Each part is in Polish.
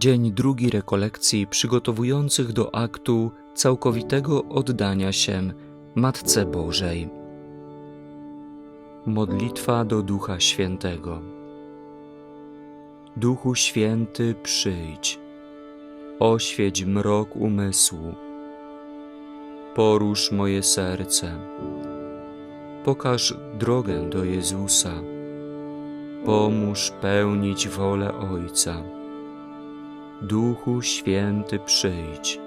Dzień drugi rekolekcji przygotowujących do aktu całkowitego oddania się Matce Bożej. Modlitwa do Ducha Świętego. Duchu Święty, przyjdź, oświeć mrok umysłu, porusz moje serce, pokaż drogę do Jezusa, pomóż pełnić wolę Ojca. Duchu Święty, przyjdź.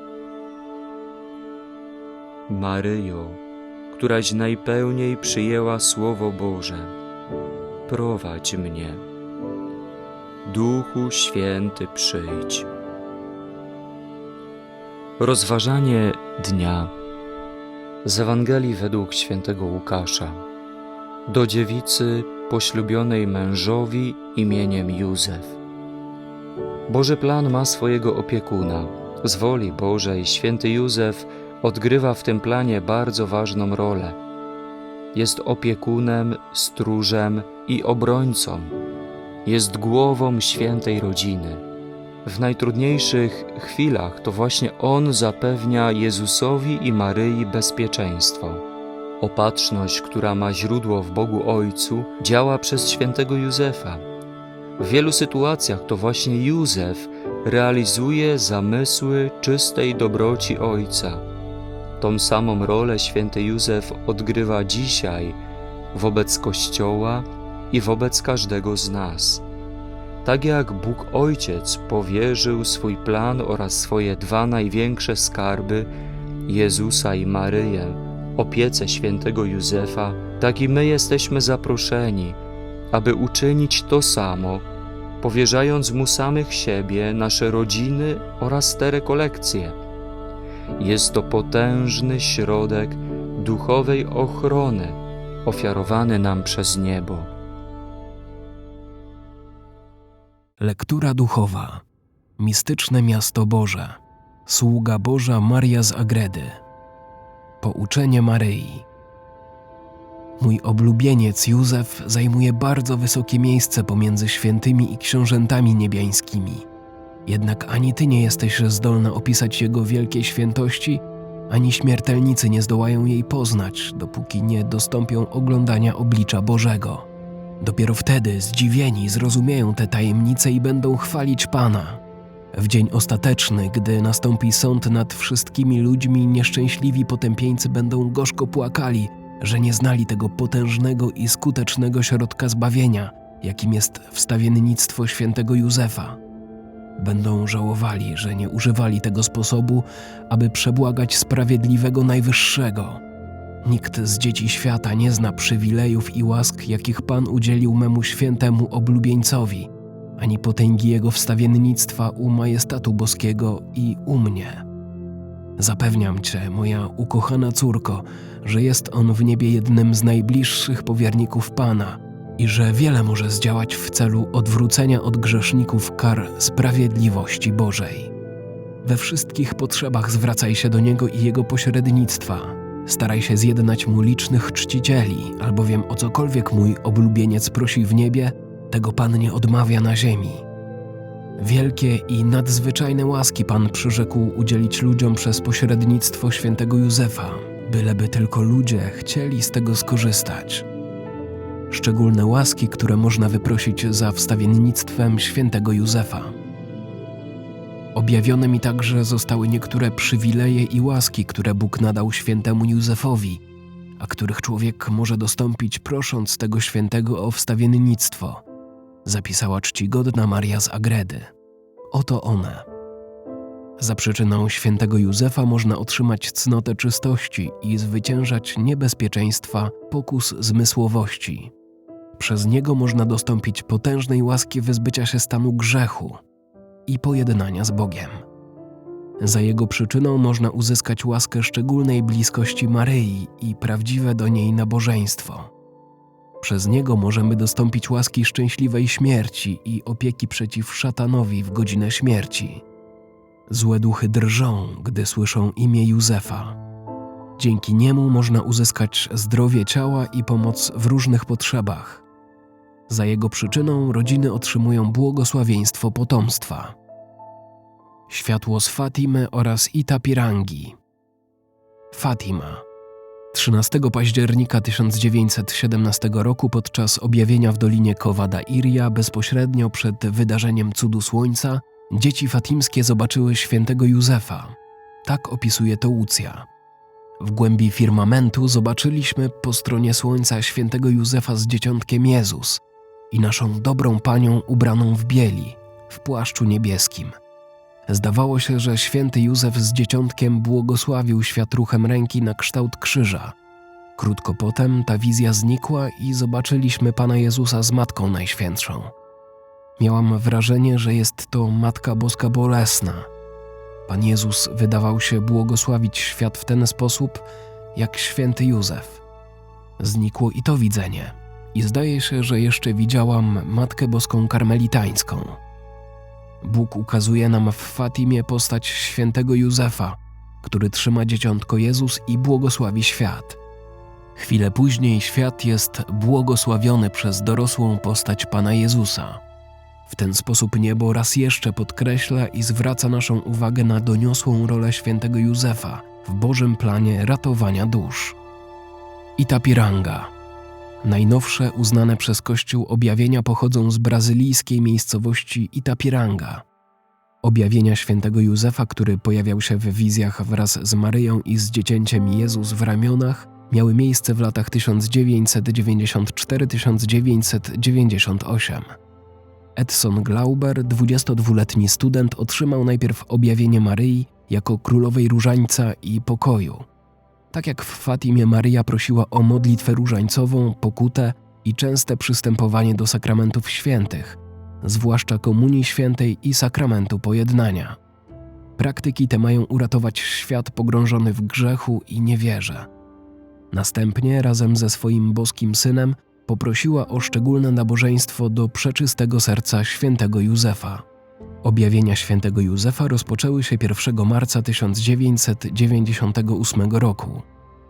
Maryjo, któraś najpełniej przyjęła Słowo Boże, prowadź mnie. Duchu Święty, przyjdź. Rozważanie dnia z Ewangelii według świętego Łukasza. Do dziewicy poślubionej mężowi imieniem Józef. Boży plan ma swojego opiekuna. Z woli Bożej święty Józef odgrywa w tym planie bardzo ważną rolę. Jest opiekunem, stróżem i obrońcą. Jest głową świętej rodziny. W najtrudniejszych chwilach to właśnie on zapewnia Jezusowi i Maryi bezpieczeństwo. Opatrzność, która ma źródło w Bogu Ojcu, działa przez świętego Józefa. W wielu sytuacjach to właśnie Józef realizuje zamysły czystej dobroci Ojca. Tą samą rolę święty Józef odgrywa dzisiaj wobec Kościoła i wobec każdego z nas. Tak jak Bóg Ojciec powierzył swój plan oraz swoje dwa największe skarby, Jezusa i Maryję, opiece świętego Józefa, tak i my jesteśmy zaproszeni, aby uczynić to samo, powierzając mu samych siebie, nasze rodziny oraz te rekolekcje. Jest to potężny środek duchowej ochrony ofiarowany nam przez niebo. Lektura duchowa. Mistyczne miasto Boże. Sługa Boża Maria z Agredy. Pouczenie Maryi. Mój oblubieniec Józef zajmuje bardzo wysokie miejsce pomiędzy świętymi i książętami niebiańskimi. Jednak ani ty nie jesteś zdolna opisać jego wielkiej świętości, ani śmiertelnicy nie zdołają jej poznać, dopóki nie dostąpią oglądania oblicza Bożego. Dopiero wtedy zdziwieni zrozumieją te tajemnice i będą chwalić Pana. W dzień ostateczny, gdy nastąpi sąd nad wszystkimi ludźmi, nieszczęśliwi potępieńcy będą gorzko płakali, że nie znali tego potężnego i skutecznego środka zbawienia, jakim jest wstawiennictwo świętego Józefa. Będą żałowali, że nie używali tego sposobu, aby przebłagać sprawiedliwego Najwyższego. Nikt z dzieci świata nie zna przywilejów i łask, jakich Pan udzielił memu świętemu oblubieńcowi, ani potęgi jego wstawiennictwa u majestatu boskiego i u mnie. Zapewniam Cię, moja ukochana córko, że jest on w niebie jednym z najbliższych powierników Pana i że wiele może zdziałać w celu odwrócenia od grzeszników kar sprawiedliwości Bożej. We wszystkich potrzebach zwracaj się do Niego i Jego pośrednictwa. Staraj się zjednać Mu licznych czcicieli, albowiem o cokolwiek mój oblubieniec prosi w niebie, tego Pan nie odmawia na ziemi. Wielkie i nadzwyczajne łaski Pan przyrzekł udzielić ludziom przez pośrednictwo świętego Józefa, byleby tylko ludzie chcieli z tego skorzystać. Szczególne łaski, które można wyprosić za wstawiennictwem świętego Józefa. Objawione mi także zostały niektóre przywileje i łaski, które Bóg nadał świętemu Józefowi, a których człowiek może dostąpić prosząc tego świętego o wstawiennictwo zapisała czcigodna Maria z Agredy. Oto one. Za przyczyną świętego Józefa można otrzymać cnotę czystości i zwyciężać niebezpieczeństwa pokus zmysłowości. Przez niego można dostąpić potężnej łaski wyzbycia się stanu grzechu i pojednania z Bogiem. Za jego przyczyną można uzyskać łaskę szczególnej bliskości Maryi i prawdziwe do niej nabożeństwo. Przez niego możemy dostąpić łaski szczęśliwej śmierci i opieki przeciw szatanowi w godzinę śmierci. Złe duchy drżą, gdy słyszą imię Józefa. Dzięki niemu można uzyskać zdrowie ciała i pomoc w różnych potrzebach. Za jego przyczyną rodziny otrzymują błogosławieństwo potomstwa. Światło z Fatimy oraz Itapirangi. Fatima. 13 października 1917 roku podczas objawienia w Dolinie Kowada Iria bezpośrednio przed wydarzeniem cudu słońca dzieci fatimskie zobaczyły świętego Józefa. Tak opisuje to Łucja. W głębi firmamentu zobaczyliśmy po stronie słońca świętego Józefa z dzieciątkiem Jezus i naszą dobrą panią ubraną w bieli, w płaszczu niebieskim. Zdawało się, że święty Józef z dzieciątkiem błogosławił świat ruchem ręki na kształt krzyża. Krótko potem ta wizja znikła i zobaczyliśmy Pana Jezusa z Matką Najświętszą. Miałam wrażenie, że jest to Matka Boska Bolesna. Pan Jezus wydawał się błogosławić świat w ten sposób, jak święty Józef. Znikło i to widzenie, i zdaje się, że jeszcze widziałam Matkę Boską Karmelitańską. Bóg ukazuje nam w Fatimie postać świętego Józefa, który trzyma dzieciątko Jezus i błogosławi świat. Chwilę później świat jest błogosławiony przez dorosłą postać Pana Jezusa. W ten sposób niebo raz jeszcze podkreśla i zwraca naszą uwagę na doniosłą rolę świętego Józefa w Bożym planie ratowania dusz. Itapiranga. Najnowsze uznane przez Kościół objawienia pochodzą z brazylijskiej miejscowości Itapiranga. Objawienia świętego Józefa, który pojawiał się w wizjach wraz z Maryją i z dziecięciem Jezus w ramionach, miały miejsce w latach 1994-1998. Edson Glauber, 22-letni student, otrzymał najpierw objawienie Maryi jako królowej różańca i pokoju. Tak jak w Fatimie Maryja prosiła o modlitwę różańcową, pokutę i częste przystępowanie do sakramentów świętych, zwłaszcza Komunii Świętej i sakramentu pojednania. Praktyki te mają uratować świat pogrążony w grzechu i niewierze. Następnie razem ze swoim boskim synem poprosiła o szczególne nabożeństwo do przeczystego serca świętego Józefa. Objawienia świętego Józefa rozpoczęły się 1 marca 1998 roku.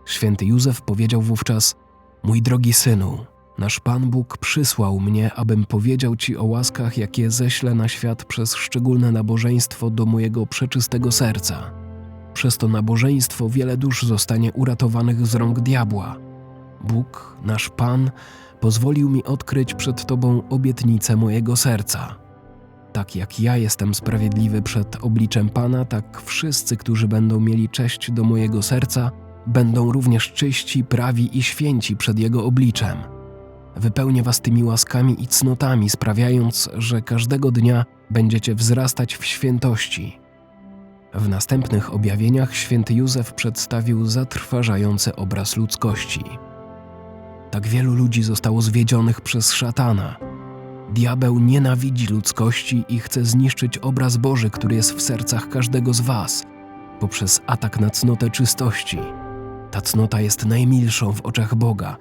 Święty Józef powiedział wówczas: Mój drogi synu, nasz Pan Bóg przysłał mnie, abym powiedział Ci o łaskach, jakie ześlę na świat przez szczególne nabożeństwo do mojego przeczystego serca. Przez to nabożeństwo wiele dusz zostanie uratowanych z rąk diabła. Bóg, nasz Pan, pozwolił mi odkryć przed Tobą obietnicę mojego serca. Tak jak ja jestem sprawiedliwy przed obliczem Pana, tak wszyscy, którzy będą mieli cześć do mojego serca, będą również czyści, prawi i święci przed Jego obliczem. Wypełnię Was tymi łaskami i cnotami, sprawiając, że każdego dnia będziecie wzrastać w świętości. W następnych objawieniach święty Józef przedstawił zatrważający obraz ludzkości. Tak wielu ludzi zostało zwiedzionych przez szatana. Diabeł nienawidzi ludzkości i chce zniszczyć obraz Boży, który jest w sercach każdego z Was, poprzez atak na cnotę czystości. Ta cnota jest najmilszą w oczach Boga,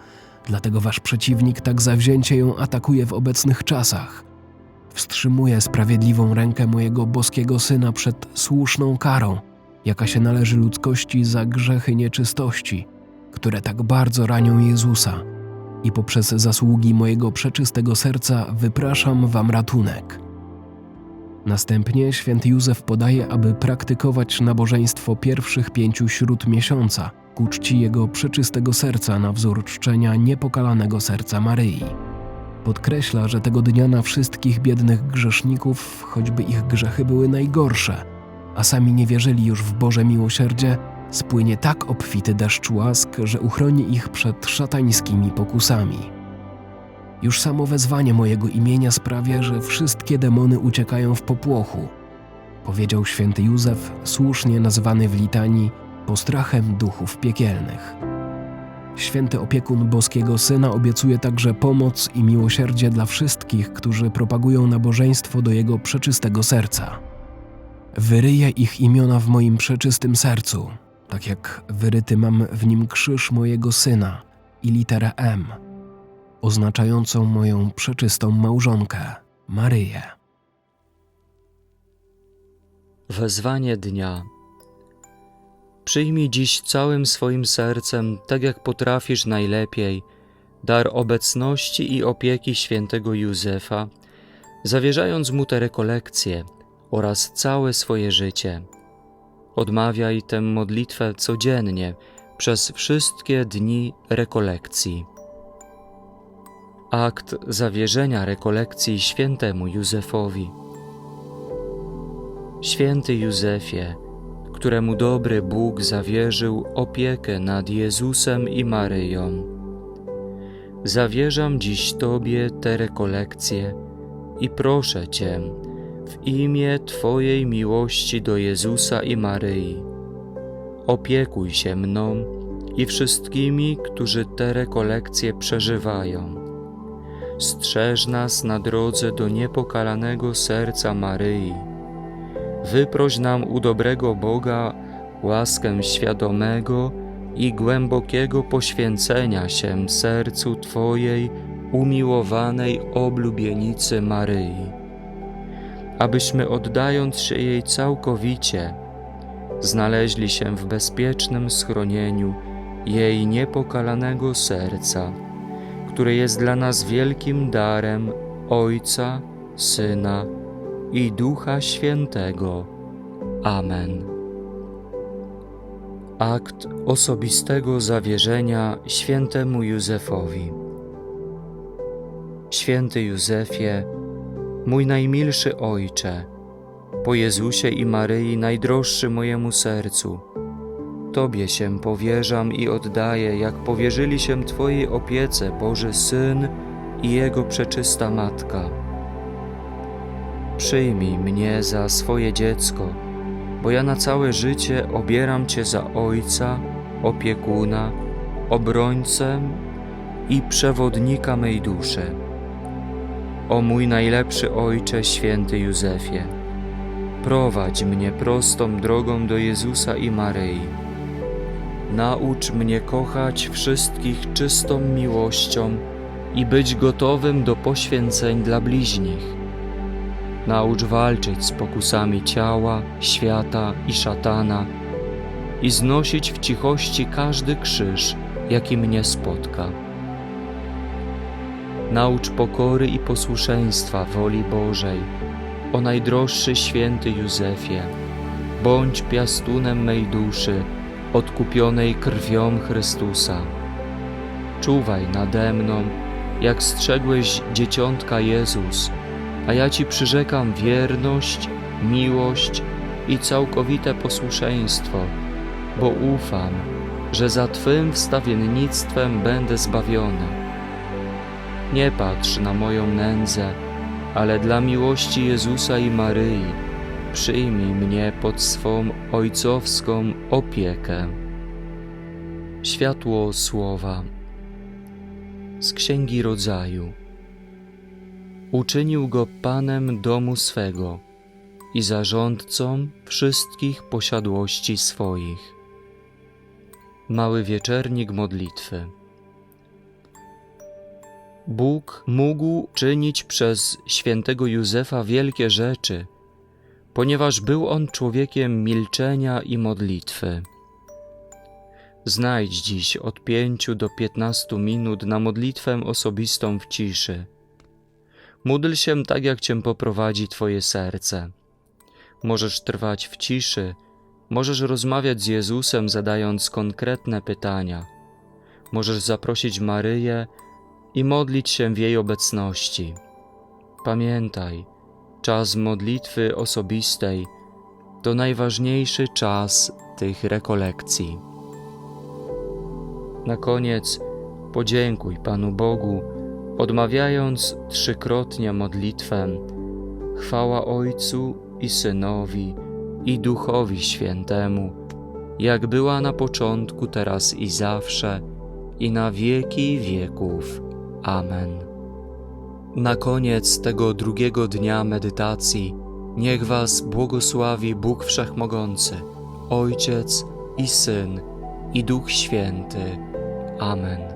dlatego Wasz przeciwnik tak zawzięcie ją atakuje w obecnych czasach. Wstrzymuje sprawiedliwą rękę mojego boskiego Syna przed słuszną karą, jaka się należy ludzkości za grzechy nieczystości, które tak bardzo ranią Jezusa i poprzez zasługi mojego przeczystego serca wypraszam wam ratunek. Następnie święty Józef podaje, aby praktykować nabożeństwo pierwszych pięciu śród miesiąca ku czci jego przeczystego serca na wzór czczenia niepokalanego serca Maryi. Podkreśla, że tego dnia na wszystkich biednych grzeszników, choćby ich grzechy były najgorsze, a sami nie wierzyli już w Boże miłosierdzie, spłynie tak obfity deszcz łask, że uchroni ich przed szatańskimi pokusami. Już samo wezwanie mojego imienia sprawia, że wszystkie demony uciekają w popłochu, powiedział święty Józef, słusznie nazwany w litanii postrachem duchów piekielnych. Święty opiekun boskiego syna obiecuje także pomoc i miłosierdzie dla wszystkich, którzy propagują nabożeństwo do jego przeczystego serca. Wyryję ich imiona w moim przeczystym sercu, tak jak wyryty mam w nim krzyż mojego syna i literę M, oznaczającą moją przeczystą małżonkę, Maryję. Wezwanie dnia. Przyjmij dziś całym swoim sercem, tak jak potrafisz najlepiej, dar obecności i opieki świętego Józefa, zawierzając mu te rekolekcje, oraz całe swoje życie. Odmawiaj tę modlitwę codziennie przez wszystkie dni rekolekcji. Akt zawierzenia rekolekcji świętemu Józefowi. Święty Józefie, któremu dobry Bóg zawierzył opiekę nad Jezusem i Maryją, zawierzam dziś Tobie te rekolekcje i proszę Cię w imię Twojej miłości do Jezusa i Maryi. Opiekuj się mną i wszystkimi, którzy te rekolekcje przeżywają. Strzeż nas na drodze do niepokalanego serca Maryi. Wyproś nam u dobrego Boga łaskę świadomego i głębokiego poświęcenia się sercu Twojej umiłowanej oblubienicy Maryi, abyśmy oddając się jej całkowicie, znaleźli się w bezpiecznym schronieniu jej niepokalanego serca, które jest dla nas wielkim darem Ojca, Syna i Ducha Świętego. Amen. Akt osobistego zawierzenia świętemu Józefowi. Święty Józefie, mój najmilszy Ojcze, po Jezusie i Maryi najdroższy mojemu sercu, Tobie się powierzam i oddaję, jak powierzyli się Twojej opiece Boży Syn i Jego przeczysta Matka. Przyjmij mnie za swoje dziecko, bo ja na całe życie obieram Cię za Ojca, opiekuna, obrońcę i przewodnika mej duszy. O mój najlepszy Ojcze, święty Józefie, prowadź mnie prostą drogą do Jezusa i Maryi. Naucz mnie kochać wszystkich czystą miłością i być gotowym do poświęceń dla bliźnich. Naucz walczyć z pokusami ciała, świata i szatana i znosić w cichości każdy krzyż, jaki mnie spotka. Naucz pokory i posłuszeństwa woli Bożej, o najdroższy święty Józefie. Bądź piastunem mej duszy, odkupionej krwią Chrystusa. Czuwaj nade mną, jak strzegłeś dzieciątka Jezus, a ja Ci przyrzekam wierność, miłość i całkowite posłuszeństwo, bo ufam, że za Twym wstawiennictwem będę zbawiony. Nie patrz na moją nędzę, ale dla miłości Jezusa i Maryi przyjmij mnie pod swą ojcowską opiekę. Światło Słowa z Księgi Rodzaju Uczynił go panem domu swego i zarządcą wszystkich posiadłości swoich. Mały wieczernik modlitwy. Bóg mógł czynić przez świętego Józefa wielkie rzeczy, ponieważ był on człowiekiem milczenia i modlitwy. Znajdź dziś od pięciu do piętnastu minut na modlitwę osobistą w ciszy. Módl się tak, jak Cię poprowadzi Twoje serce. Możesz trwać w ciszy, możesz rozmawiać z Jezusem, zadając konkretne pytania. Możesz zaprosić Maryję i modlić się w jej obecności. Pamiętaj, czas modlitwy osobistej to najważniejszy czas tych rekolekcji. Na koniec podziękuj Panu Bogu, odmawiając trzykrotnie modlitwę: Chwała Ojcu i Synowi i Duchowi Świętemu, jak była na początku, teraz i zawsze, i na wieki wieków. Amen. Na koniec tego drugiego dnia medytacji niech Was błogosławi Bóg Wszechmogący, Ojciec i Syn i Duch Święty. Amen.